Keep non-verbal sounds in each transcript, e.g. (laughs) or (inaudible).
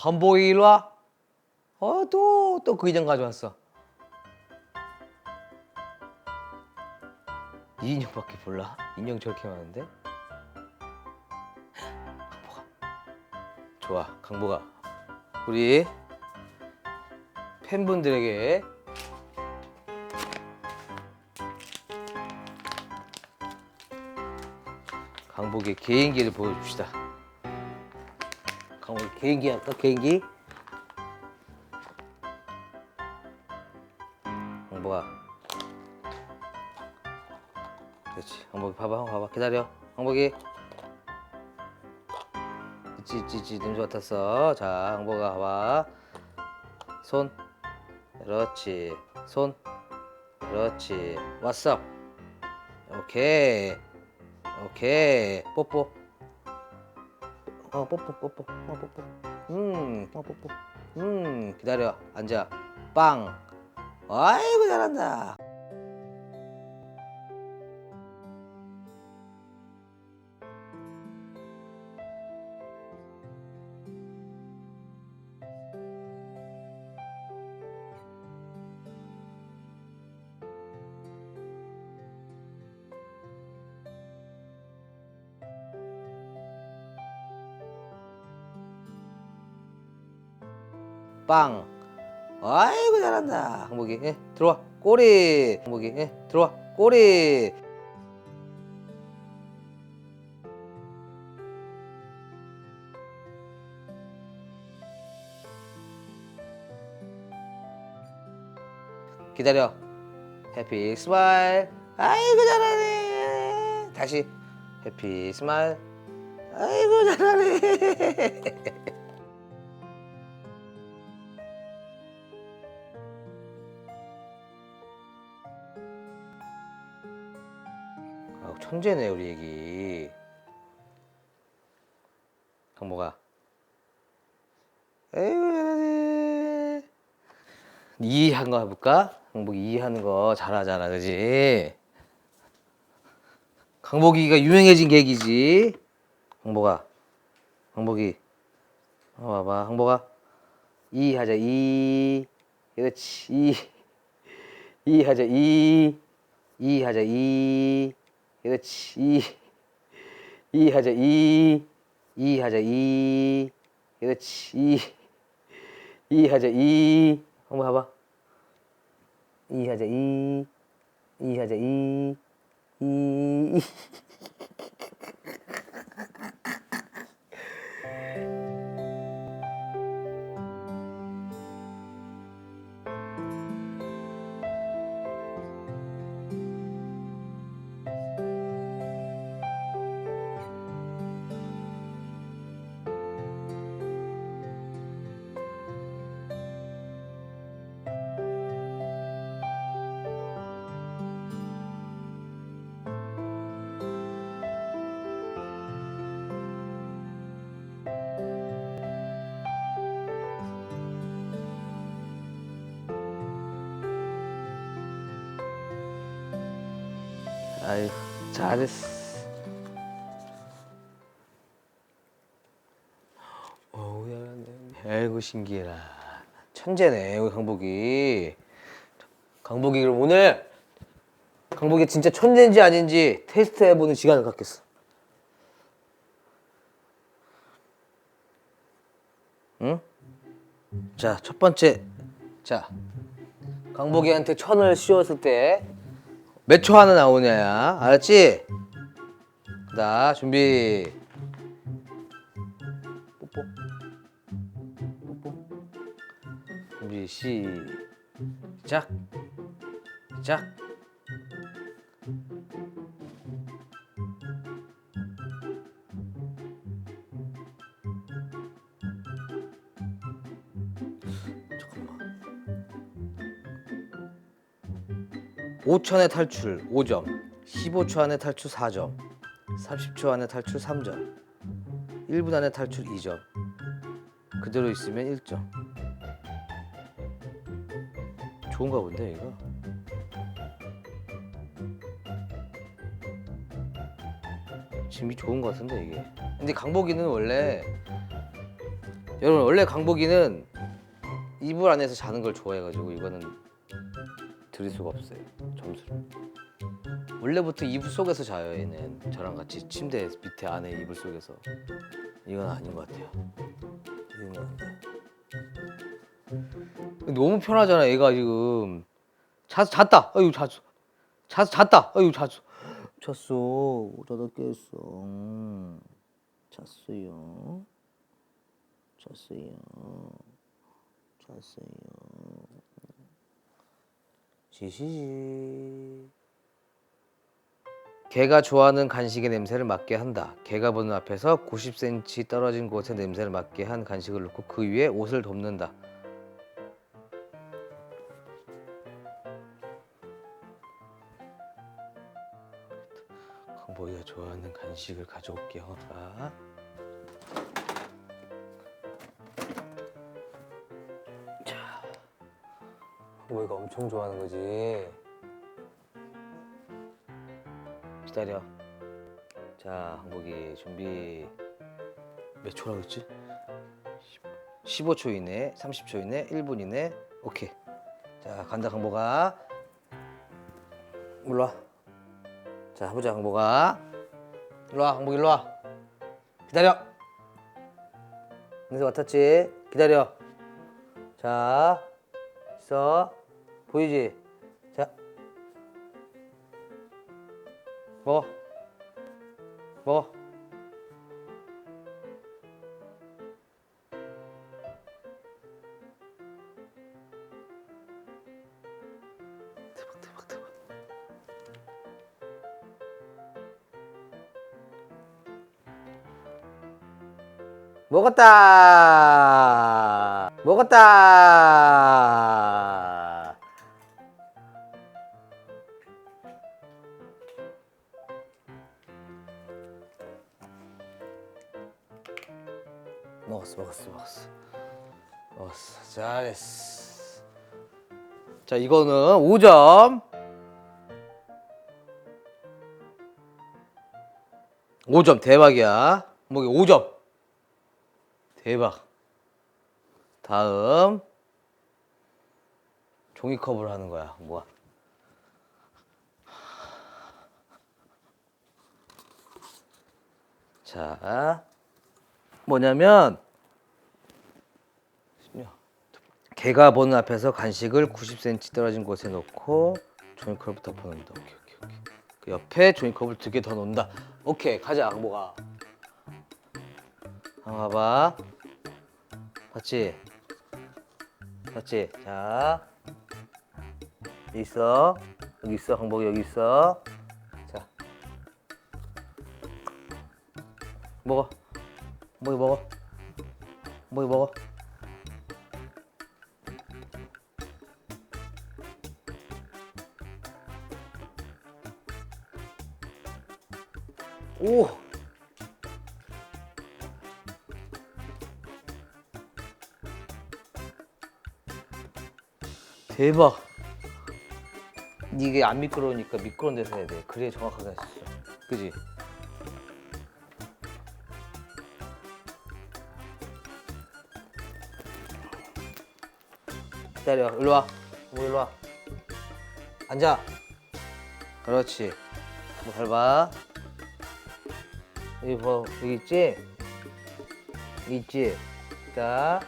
강복이 일로 와. 어, 또, 또 그 인형 가져왔어. 이 인형밖에 몰라? 인형 저렇게 많은데? 강복아. 좋아, 강복아. 우리 팬분들에게 강복의 개인기를 보여줍시다. 강복 개인기 할까? 개인기? 강복아. 그렇지. 강복이 봐봐, 한번 봐봐. 기다려. 강복이. 있지, 있지, 있지. 냄새 맡았어. 자, 강복아, 봐봐. 손. 그렇지. 손. 그렇지. 왔어. 오케이. 오케이. 뽀뽀. 어, 뽀뽀, 뽀뽀. 어, 뽀뽀. 음, 어, 뽀뽀. 음, 기다려. 앉아. 빵. 아이고, 잘한다. 빵. 아이고 잘한다. 항복이 예, 들어와. 꼬리. 항복이 예, 들어와. 꼬리. 기다려. 해피 스마일. 아이고 잘하네. 다시 해피 스마일. 아이고 잘하네. (laughs) 천재네 우리 애기. 에이구 잘하네. 이해한 거 해볼까? 강복이 이해하는 거 잘하잖아, 그지? 강복이가 유명해진 계기지. 강복아, 강복이, 어, 봐봐, 강복아. 이 하자 이, 그렇지 이, 이 하자 이, 이 하자 이, 그렇지. 이, 이 하자 이, 이 하자 이, 그렇지. 이, 이 하자 이, 한번 봐봐. 이 하자 이, 이 하자 이, 이. 아유, 잘했어. 아이고, 신기해라. 천재네, 우리 강복이. 강복이, 그럼 오늘 강복이 진짜 천재인지 아닌지 테스트 해보는 시간을 갖겠어. 응? 자, 첫 번째. 자, 강복이한테 천을 씌웠을 때 몇초 안에 나오냐야. 알았지? 자, 준비. 뽀뽀. 뽀뽀. 준비 시작. 시작. 5초 안에 탈출 5점, 15초 안에 탈출 4점, 30초 안에 탈출 3점, 1분 안에 탈출 2점. 그대로 있으면 1점. 좋은가 본데 이거. 짐이 좋은 것 같은데 이게. 근데 강복이는 원래 여러분 원래 강복이는 이불 안에서 자는 걸 좋아해가지고 이거는 드릴 수가 없어요 점수를. 원래부터 이불 속에서 자요 얘는. 저랑 같이 침대 밑에 안에 이불 속에서. 이건 아닌 것 같아요. 이건. 너무 편하잖아 얘가 지금. 자, 잤다! 아유 잤어. 자, 잤다! 아유 잤어. 잤어. 자다 깼어. 음. 잤어요. 잤어요. 잤어요 지시지 개가 좋아하는 간식의 냄새를 맡게 한다. 개가 보는 앞에서 90cm 떨어진 곳에 냄새를 맡게 한 간식을 놓고 그 위에 옷을 덮는다. 강보이가 좋아하는 간식을 가져올게요. 자. 자. 엄청 좋아하는 거지. 기다려. 자, 항복이 준비. 몇 초라고 했지? 15초 이내, 30초 이내, 1분 이내. 오케이. 자, 간다 항복아. 일로 와. 자, 해보자 항복아. 일로 와, 항복 일로 와. 기다려. 냄새 맡았지? 기다려. 자, 있어. 보이지? 자, 먹어. 먹어. 대박 대박 대박. 먹었다. 먹었다. 먹었어 먹었어 먹었어. 먹었어. 잘했어. 자 이거는 5점. 5점 대박이야. 뭐게 5점. 대박. 다음. 종이컵을 하는 거야 뭐야. 자 뭐냐면 개가 보는 앞에서 간식을 90cm 떨어진 곳에 놓고 종이컵을 덮어 놓는다. 오케이 오케이 오케이. 그 옆에 종이컵을 두 개 더 놓는다. 오케이 가자 악보가. 한번 봐봐. 봤지? 봤지? 자 여기 있어. 여기 있어. 항복이 여기 있어. 자 먹어. 뭐이 먹어? 뭐이 먹어? 오! 대박! 이게 안 미끄러우니까 미끄러운 데서 해야 돼. 그래야 정확하게 할 수 있어. 그지? 기다려. 일로 와. 뭐 일로 와. 앉아. 그렇지. 뭐 밟아. 여기 뭐 여기 있지? 있지? 자.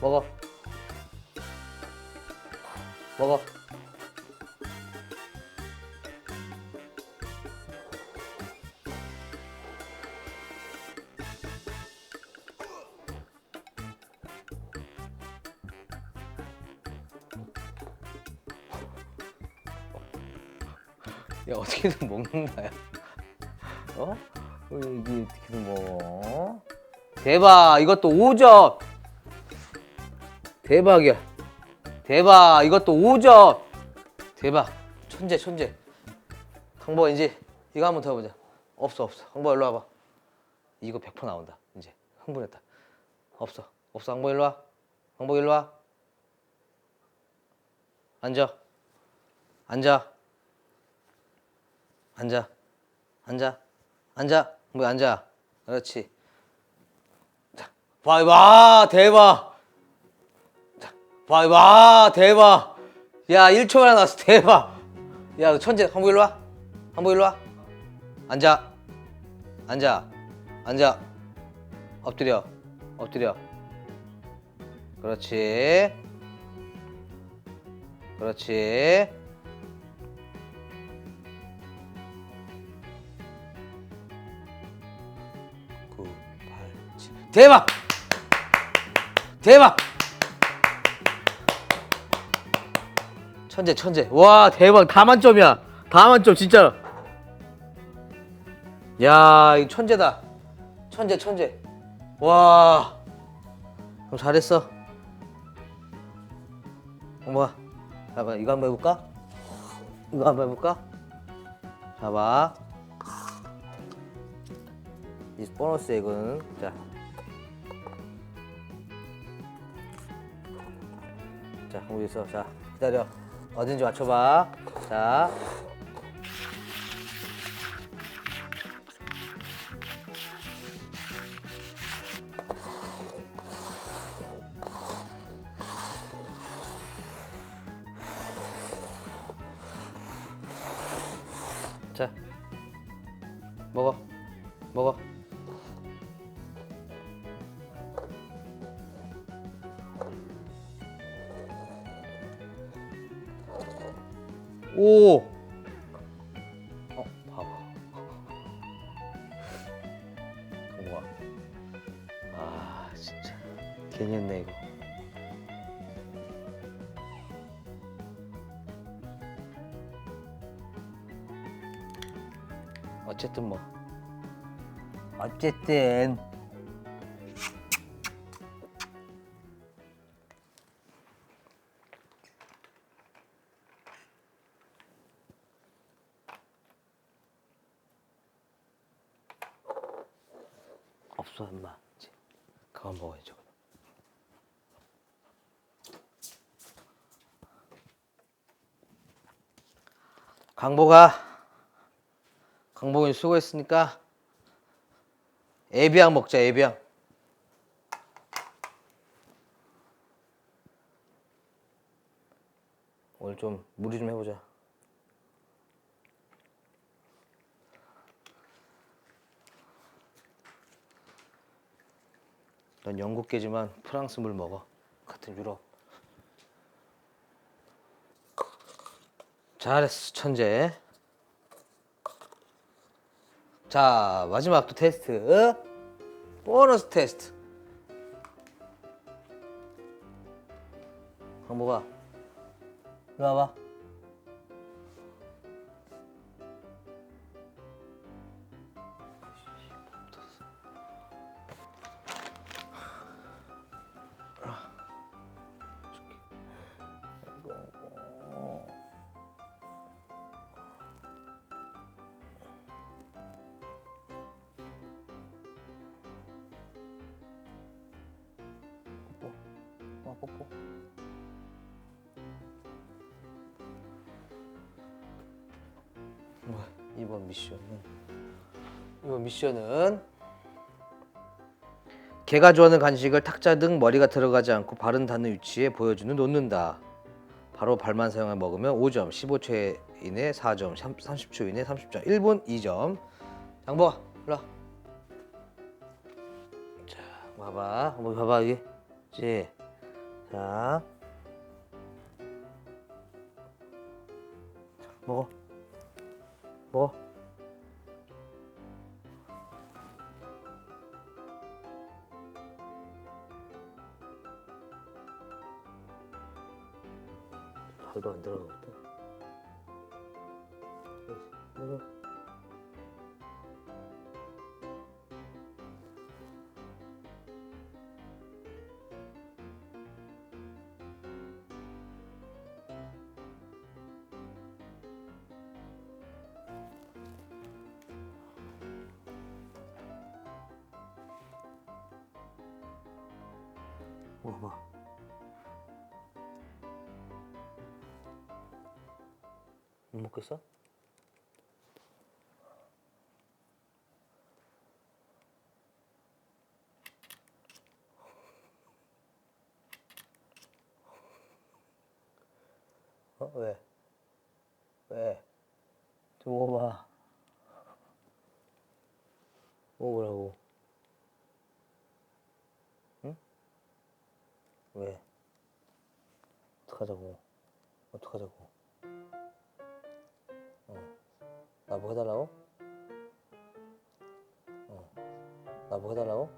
먹어. 먹어. 야 어떻게든 먹는다야. 어? 어, 이게 어떻게든 먹어. 대박 이것도 5점. 대박이야. 대박 이것도 5점. 대박 천재 천재. 강보 이제 이거 한번 더 해보자. 없어 없어. 강보 일로 와봐. 이거 100% 나온다. 이제 흥분했다. 없어 없어 강보 일로 와. 강보 일로 와. 앉아. 앉아. 앉아. 앉아. 앉아. 뭐 앉아. 그렇지. 자, 와, 와 대박. 자, 와, 와 대박. 야 1초 만에 나왔어 대박. 야 천재 한번 일로 와. 한번 일로 와. 앉아. 앉아. 앉아. 엎드려. 엎드려. 그렇지. 그렇지. 대박! 대박! 천재 천재. 와 대박 다 만점이야. 다 만점 진짜. 야, 이 천재다. 천재 천재. 와. 그럼 잘했어. 어머. 봐봐 이거 한번 해볼까? 이거 한번 해볼까? 봐봐. 이 보너스 액은 자. 자, 한번 있어. 자, 기다려. 어딘지 맞춰봐. 자. 자. 먹어. 먹어. 오. 없어 엄마 그만 먹어야죠 강보가 강보이 수고했으니까 에비앙 먹자 에비앙 오늘 좀 무리 좀 해보자 넌 영국계지만 프랑스 물 먹어. 같은 유럽. 잘했어, 천재. 자, 마지막 또 테스트. 보너스 테스트. 강모가 이리 와봐. 뽀뽀. 뭐, 이번 미션은 이번 미션은 개가 좋아하는 간식을 탁자 등 머리가 들어가지 않고 바른 닿는 위치에 보여주는 놓는다. 바로 발만 사용해 먹으면 5점, 15초 이내 4점, 30초 이내 30점, 1분 2점. 장보가 일로 와. 자, 봐봐. 한번 봐봐 이게. 지. 자. 먹어. 먹어. 발도 안 들어가겠다. 먹어. 먹어봐. 못 먹겠어? 어? 왜? 왜? 좀 먹어봐. 먹으라고. 왜? 어떡하자고. 어떡하자고. 어. 나뭐 해달라고? 어. 나뭐 해달라고?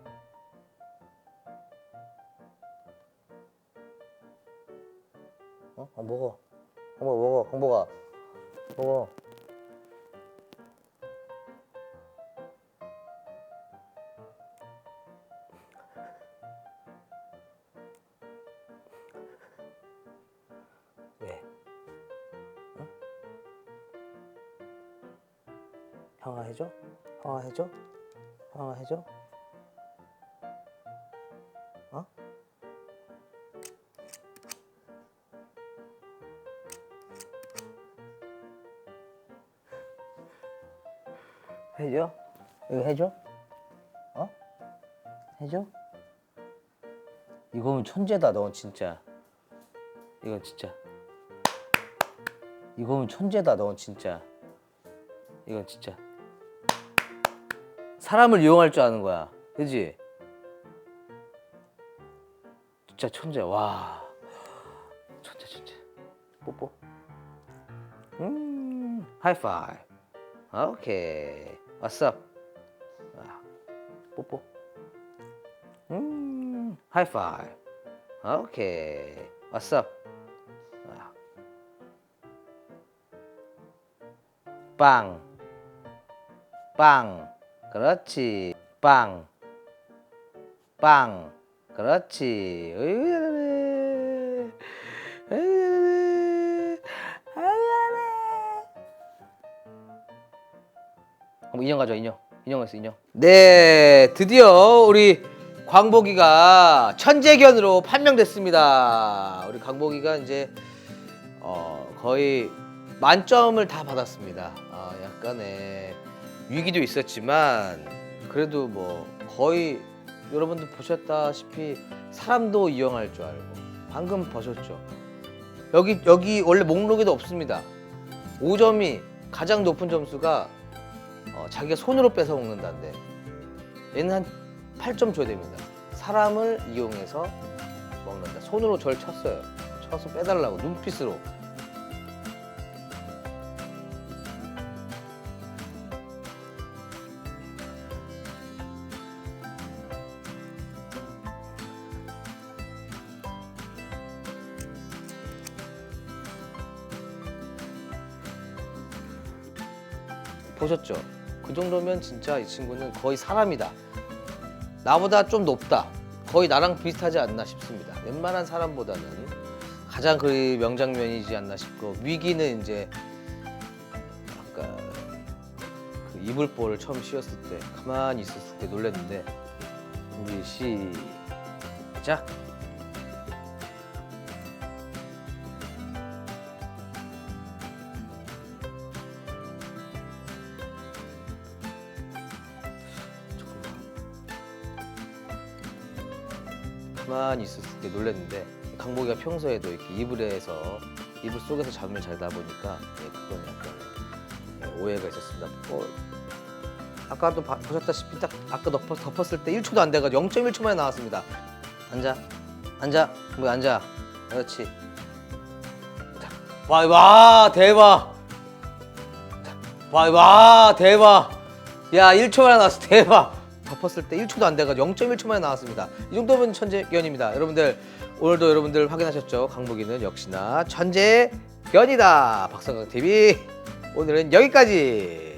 어? 어 먹어. 홍보 먹어. 홍보가. 먹어. 형아 해줘? 형아 해줘? 형아 해줘? 어? 해줘? 이거 해줘? 어? 해줘? 이거면 천재다 너 진짜 이건 진짜 이거면 천재다 너 진짜 이건 진짜 사람을 이용할 줄 아는 거야. 그지? 진짜 천재. 와. 천재 천재. 뽀뽀. 음 하이파이브 오케이. 왔어 아, 뽀뽀. 음 하이파이브 오케이. 왔어 아. 빵, 빵, 그렇지, 빵, 빵, 그렇지. 어이구 잘하네. 어이구 잘하네. 아이고 잘하네. 어머, 인형 가져 인형. 인형 했어 인형. 네, 드디어 우리 광복이가 천재견으로 판명됐습니다. 우리 광복이가 이제 어, 거의 만점을 다 받았습니다. 아, 약간의 위기도 있었지만 그래도 뭐 거의 여러분들 보셨다시피 사람도 이용할 줄 알고 방금 보셨죠. 여기 여기 원래 목록에도 없습니다. 5점이 가장 높은 점수가 어, 자기가 손으로 뺏어 먹는다는데 얘는 한 8점 줘야 됩니다. 사람을 이용해서 먹는다. 손으로 절 쳤어요. 쳐서 빼달라고 눈빛으로. 보셨죠? 그 정도면 진짜 이 친구는 거의 사람이다. 나보다 좀 높다. 거의 나랑 비슷하지 않나 싶습니다. 웬만한 사람보다는 가장 그 명장면이지 않나 싶고 위기는 이제 아까 그 이불보를 처음 씌웠을 때 가만히 있었을 때 놀랐는데 우리 시작. 가만히 있었을 때 놀랐는데 강복이가 평소에도 이렇게 이불에서 이불 속에서 잠을 자다 보니까 예, 그건 약간 예, 오해가 있었습니다. 어, 아까도 봐- 보셨다시피 딱 아까 덮어, 덮었을 때 1초도 안 돼가 0.1초 만에 나왔습니다. 앉아, 앉아, 뭐 앉아. 그렇지. 자, 와, 와 대박. 자, 와, 와 대박. 야 1초 만에 나왔어 대박. 덮었을 때 1초도 안 돼가 0.1초 만에 나왔습니다. 이 정도면 천재견입니다. 여러분들 오늘도 여러분들 확인하셨죠? 강복이는 역시나 천재견이다. 박성강 TV 오늘은 여기까지.